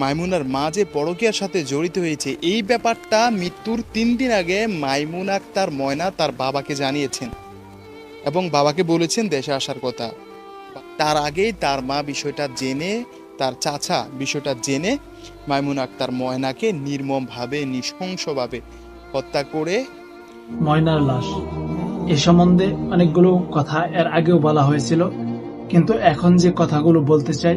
মাইমুনার মা যে পরকীয়ার সাথে জড়িত হয়েছে, এই ব্যাপারটা মৃত্যুর তিন দিন আগে মাইমুন আক্তার ময়না তার বাবাকে জানিয়েছেন এবং বাবাকে বলেছেন দেশে আসার কথা। তার আগেই তার মা বিষয়টা জেনে, তার চাচা বিষয়টা জেনে মাইমুন আক্তার ময়নাকে নির্মমভাবে, নৃশংসভাবে হত্যা করে ময়নার লাশ। এ সম্বন্ধে অনেকগুলো কথা এর আগেও বলা হয়েছিল, কিন্তু এখন যে কথাগুলো বলতে চাই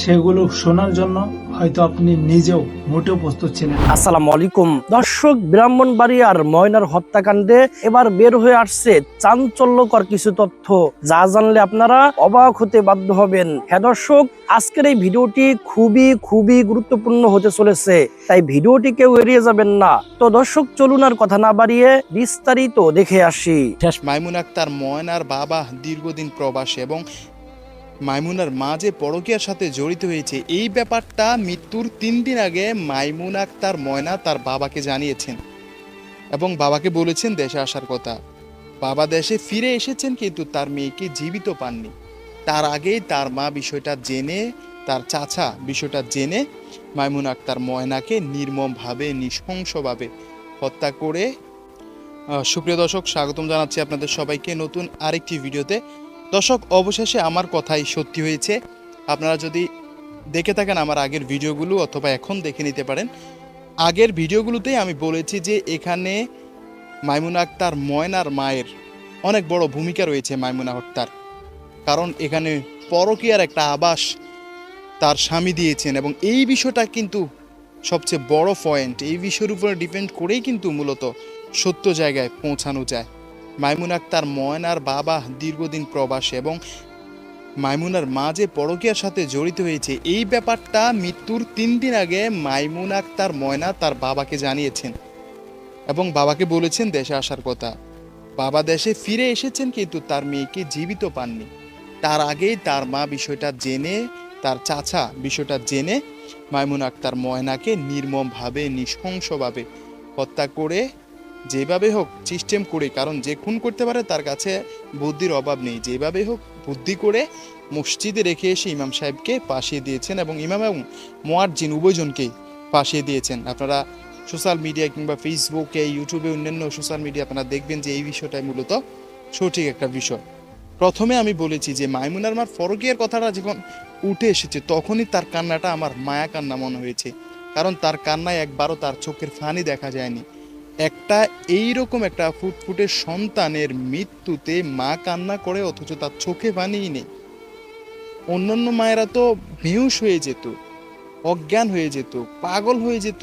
সেগুলো শোনার জন্য হয়তো আপনি নিজেও মোটেও প্রস্তুত ছিলেন। আসসালামু আলাইকুম। দর্শক ব্রাহ্মণবাড়িয়ার ময়নার হত্যাকাণ্ডে এবার বের হয়ে আসছে চাঞ্চল্যকর কিছু তথ্য। যা জানলে আপনারা অবাক হতে বাধ্য হবেন। হ্যাঁ দর্শক আজকের এই ভিডিওটি খুবই খুবই গুরুত্বপূর্ণ হতে চলেছে। তাই ভিডিওটি কেউ এড়িয়ে যাবেন না। তো দর্শক চলুন আর কথা না বাড়িয়ে বিস্তারিত দেখে আসি। মাইমুন আক্তার ময়নার বাবা দীর্ঘদিন প্রবাসী এবং মাইমুনার মা যে পরকীয়ার সাথে জড়িত হয়েছে, এই ব্যাপারটা মৃত্যুর তিন দিন আগে মাইমুন আক্তার ময়না তার বাবাকে জানিয়েছেন এবং বাবাকে বলেছেন দেশে আসার কথা। বাবা দেশে ফিরে এসেছেন কিন্তু তার মেয়েকে জীবিত পাননি। তার আগেই তার মা বিষয়টা জেনে, তার চাচা বিষয়টা জেনে মাইমুন আক্তার ময়নাকে নির্মমভাবে, নৃশংসভাবে হত্যা করে সুপ্রিয় দর্শক, স্বাগতম জানাচ্ছি আপনাদের সবাইকে নতুন আরেকটি ভিডিওতে। দর্শক, অবশেষে আমার কথাই সত্যি হয়েছে। আপনারা যদি দেখে থাকেন আমার আগের ভিডিওগুলো অথবা এখন দেখে নিতে পারেন। আগের ভিডিওগুলোতেই আমি বলেছি যে এখানে মাইমুনা আক্তার ময়নার মায়ের অনেক বড় ভূমিকা রয়েছে মাইমুনা হত্যার কারণ এখানে পরকীয়ার একটা আবাস তার স্বামী দিয়েছেন এবং এই বিষয়টা কিন্তু সবচেয়ে বড় পয়েন্ট এই বিষয়ের উপরে ডিপেন্ড করেই কিন্তু মূলত সত্য জায়গায় পৌঁছানো যায়। মাইমুন আক্তার ময়নার বাবা দীর্ঘদিন প্রবাসী এবং মাইমুনার মা যে পরকীয়ার সাথে জড়িত হয়েছে, এই ব্যাপারটা মৃত্যুর তিন দিন আগে মাইমুন আক্তার ময়না তার বাবাকে জানিয়েছেন এবং বাবাকে বলেছেন দেশে আসার কথা। বাবা দেশে ফিরে এসেছেন কিন্তু তার মেয়েকে জীবিত পাননি। তার আগেই তার মা বিষয়টা জেনে, তার চাচা বিষয়টা জেনে মাইমুন আক্তার ময়নাকে নির্মমভাবে, নৃশংসভাবে হত্যা করে যেভাবে হোক সিস্টেম করে, কারণ যে খুন করতে পারে তার কাছে বুদ্ধির অভাব নেই। যেভাবে হোক বুদ্ধি করে মসজিদে রেখে এসে ইমাম সাহেবকে পাশিয়ে দিয়েছেন এবং ইমাম এবং মোয়াজ্জিন উভয়জনকেই পাশিয়ে দিয়েছেন। আপনারা সোশ্যাল মিডিয়া কিংবা ফেসবুকে ইউটিউবে অন্যান্য সোশ্যাল মিডিয়া আপনারা দেখবেন যে এই বিষয়টাই মূলত সঠিক একটা বিষয়। প্রথমে আমি বলেছি যে মাইমুনার মার ফরকিয়ার কথাটা যখন উঠে এসেছে, তখনই তার কান্নাটা আমার মায়া কান্না মনে হয়েছে। কারণ তার কান্নায় একবারও তার চোখের ফানি দেখা যায়নি। একটা এইরকম একটা ফুটফুটে সন্তানের মৃত্যুতে মা কান্না করে, অথচ তার চোখে পানিই নেই। অন্যান্য মায়েরা তো বেহুশ হয়ে যেত, অজ্ঞান হয়ে যেত, পাগল হয়ে যেত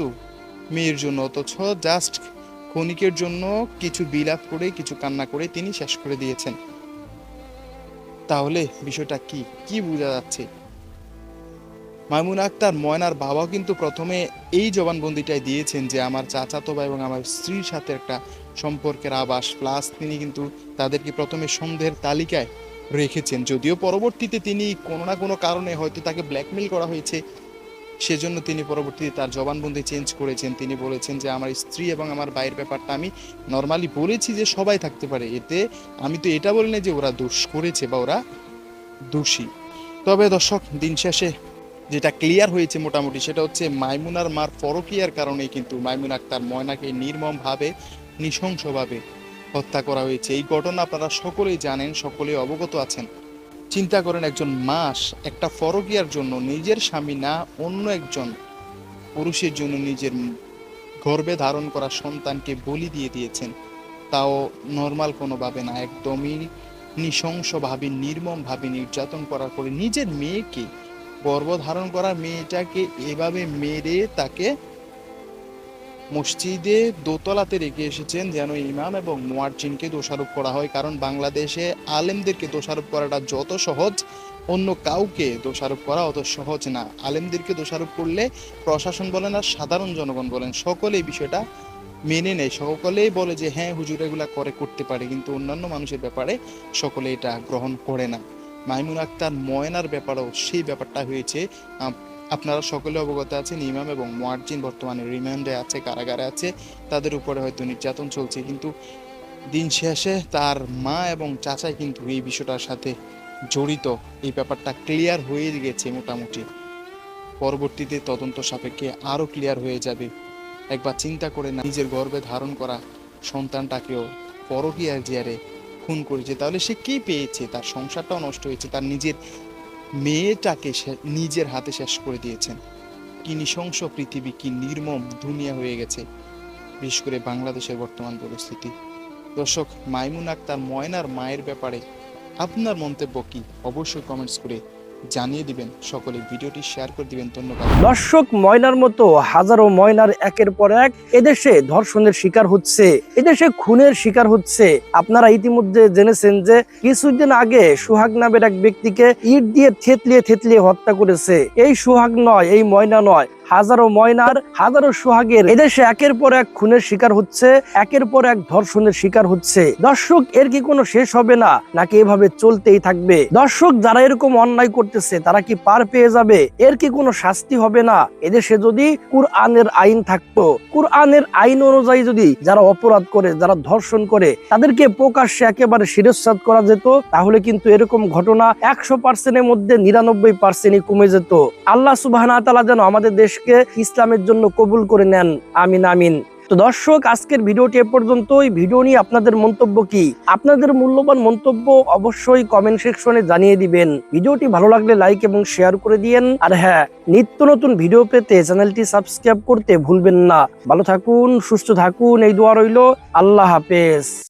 মেয়ের জন্য, অথচ জাস্ট ক্ষণিকের জন্য কিছু বিলাপ করে, কিছু কান্না করে তিনি শেষ করে দিয়েছেন। তাহলে বিষয়টা কি? কি বোঝা যাচ্ছে? মামুন আক্তার ময়নার বাবাও কিন্তু প্রথমে এই জবানবন্দিটাই দিয়েছেন যে আমার চাচাতো ভাই এবং আমার স্ত্রীর সাথে একটা সম্পর্কের আবাস প্লাস তিনি কিন্তু তাদেরকে প্রথমে সন্দেহের তালিকায় রেখেছেন। যদিও পরবর্তীতে তিনি কোনো না কোনো কারণে হয়তো তাকে ব্ল্যাকমেল করা হয়েছে, সেজন্য তিনি পরবর্তীতে তার জবানবন্দি চেঞ্জ করেছেন। তিনি বলেছেন যে আমার স্ত্রী এবং আমার ভাইয়ের ব্যাপারটা আমি নর্মালি বলেছি যে সবাই থাকতে পারে। এতে আমি তো এটা বলি না যে ওরা দোষ করেছে বা ওরা দোষী। তবে দর্শক, দিন শেষে যেটা ক্লিয়ার হয়েছে মোটামুটি সেটা হচ্ছে মাইমুনার মার পরকিয়ার কারণে কিন্তু মাইমুন আক্তার ময়নাকে নির্মমভাবে, নৃশংসভাবে হত্যা করা হয়েছে। এই ঘটনা আপনারা সকলেই জানেন, সকলেই অবগত আছেন। চিন্তা করেন একজন মাস একটা ফরকিয়ার জন্য নিজের স্বামী না অন্য একজন পুরুষের জন্য নিজের গর্ভে ধারণ করা সন্তানকে বলি দিয়ে দিয়েছেন, তাও নর্মাল কোনোভাবে না। একদমই নৃশংসভাবে, নির্মমভাবে নির্যাতন করার পরে নিজের মেয়েকে গর্ভধারণ করা মেয়েটাকে এভাবে মেরে তাকে মসজিদে দোতলাতে রেখে এসেছেন যেন ইমাম এবং মোয়ার্জিনকে দোষারোপ করা হয়। কারণ বাংলাদেশে আলেমদেরকে দোষারোপ করাটা যত সহজ, অন্য কাউকে দোষারোপ করা অত সহজ না। আলেমদেরকে দোষারোপ করলে প্রশাসন বলেন আর সাধারণ জনগণ বলেন, সকলে এই বিষয়টা মেনে নেয়। সকলেই বলে যে হ্যাঁ হুজুর, এগুলা করে করতে পারে। কিন্তু অন্যান্য মানুষের ব্যাপারে সকলে এটা গ্রহণ করে না। মাইমুন আক্তার ময়নার ব্যাপারেও সেই ব্যাপারটা হয়েছে। আপনারা সকলে অবগত আছেন, ইমাম এবং মোয়ার্জিন বর্তমানে রিমান্ডে আছে, কারাগারে আছে। তাদের উপরে হয়তো নির্যাতন চলছে, কিন্তু দিন শেষে তার মা এবং চাচাই কিন্তু এই বিষয়টার সাথে জড়িত। এই ব্যাপারটা ক্লিয়ার হয়ে গেছে মোটামুটি। পরবর্তীতে তদন্ত সাপেক্ষে আরও ক্লিয়ার হয়ে যাবে। একবার চিন্তা করে না, নিজের গর্ভে ধারণ করা সন্তানটাকেও পরকীয়ার জিয়ারে খুন করেছে, তাহলে সে কি পেয়েছে? তার সংসারটাও নষ্ট হয়েছে, তার নিজের মেয়েটাকে নিজের হাতে শেষ করে দিয়েছেন। কি নৃশংস পৃথিবী, কি নির্মম দুনিয়া হয়ে গেছে, বিশেষ করে বাংলাদেশের বর্তমান পরিস্থিতি। দর্শক, মাইমুন আক্তার ময়নার মায়ের ব্যাপারে আপনার মন্তব্য কি? অবশ্যই কমেন্টস করে জানিয়ে দিবেন। সকলে ভিডিওটি শেয়ার করে দিবেন। ধন্যবাদ। দর্শক, ময়নার মতো হাজারো ময়নার একের পর এক এদেশে ধর্ষণের শিকার হচ্ছে, এদেশে খুনের শিকার হচ্ছে। আপনারা ইতিমধ্যে জেনেছেন যে কিছুদিন আগে সুহাগ নামের এক ব্যক্তিকে ইট দিয়ে থেতলিয়ে থেতলিয়ে হত্যা করেছে। এই সুহাগ নয়, এই ময়না নয় হাজারো ময়নার, হাজারো সোহাগের। এদেশে একের পর এক খুনের শিকার হচ্ছে, একের পর এক ধর্ষণের শিকার হচ্ছে। দর্শক, এর কি কোনো শেষ হবে না? নাকি এভাবে চলতেই থাকবে? দর্শক, যারা এরকম অন্যায় করতেছে, তারা কি পার পেয়ে যাবে? এর কি কোনো শাস্তি হবে না? এদেশে যদি কুরআনের আইন থাকতো, কুরআনের আইন অনুযায়ী যদি যারা অপরাধ করে, যারা ধর্ষণ করে, তাদেরকে প্রকাশ্যে একেবারে শিরশ্বাদ করা যেত, তাহলে কিন্তু এরকম ঘটনা একশো পার্সেন্টের মধ্যে নিরানব্বই পার্সেন্টই কমে যেত। আল্লাহ সুবাহ যেন আমাদের দেশকে ইসলামের জন্য কবুল করে নেন। আমিন আমিন। তো দর্শক, আজকের ভিডিওটি এ পর্যন্তই। ভিডিও নিয়ে আপনাদের মন্তব্য কি? আপনাদের মূল্যবান মন্তব্য অবশ্যই কমেন্ট সেকশনে জানিয়ে দিবেন। ভিডিওটি ভালো লাগলে লাইক এবং শেয়ার করে দিয়েন। আর হ্যাঁ নিত্য নতুন ভিডিও পেতে চ্যানেলটি সাবস্ক্রাইব করতে ভুলবেন না। ভালো থাকুন, সুস্থ থাকুন, এই দোয়া রইল। আল্লাহ হাফেজ।